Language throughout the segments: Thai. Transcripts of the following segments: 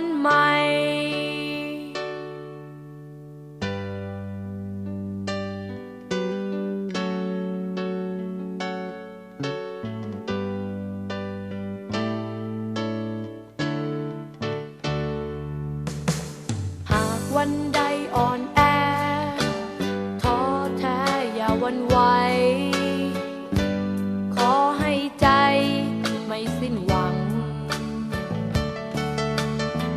วันใหม่ หากวันใดอ่อนแอท้อแท้อย่าหวันไหว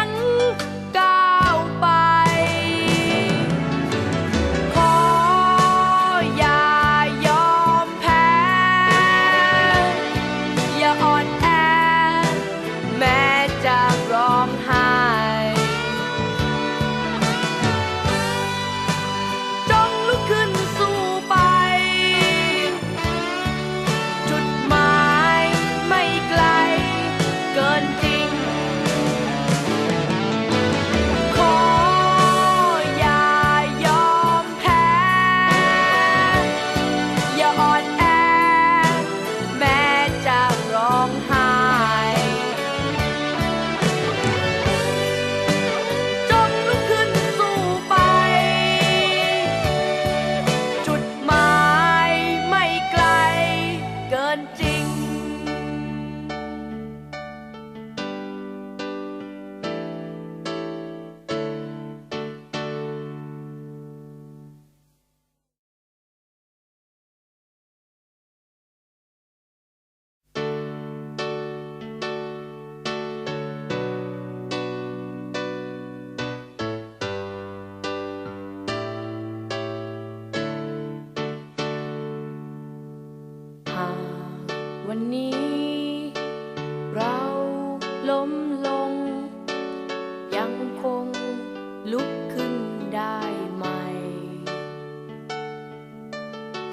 ง วันนี้ เราล้มลง ยังคงลุกขึ้นได้ใหม่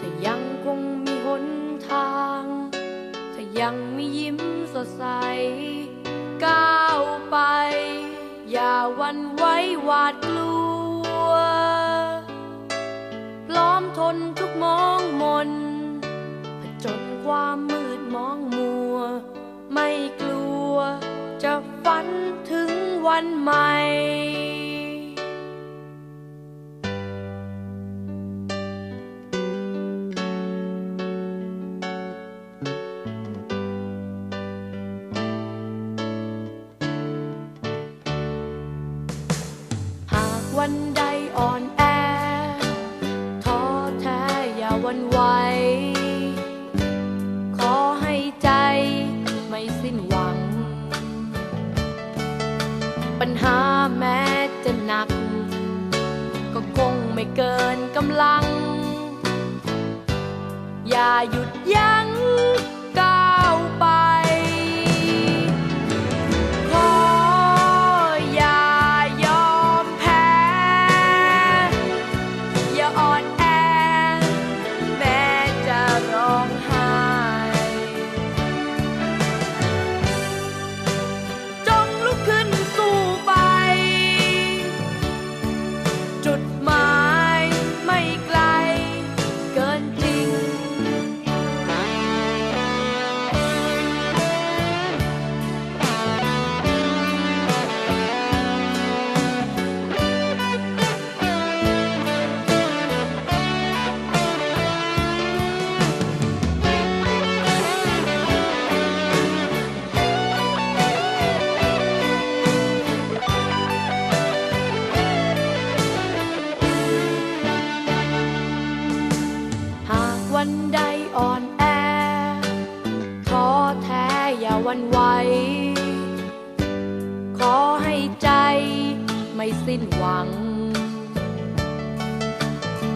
ถ้ายังคงมีหนทางถ้ายังมียิ้มสดใส ก้าวไป อย่าวันไว้หวาดกลัว พร้อมทนทุกมองมนผจญความมื วันใหม่หากวันใดอ่อน จะหนัก ก็คงไม่เกินกำลัง อย่าหยุดยั้ง ใดอ่อนแอขอแท้อย่าวันไหว ขอให้ใจไม่สิ้นหวัง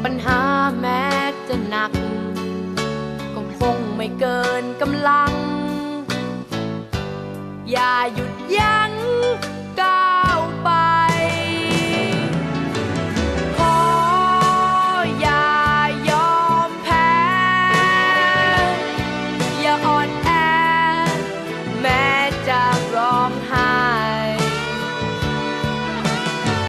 ปัญหาแม้จะหนัก ก็คงไม่เกินกำลัง อย่าหยุดยั้ง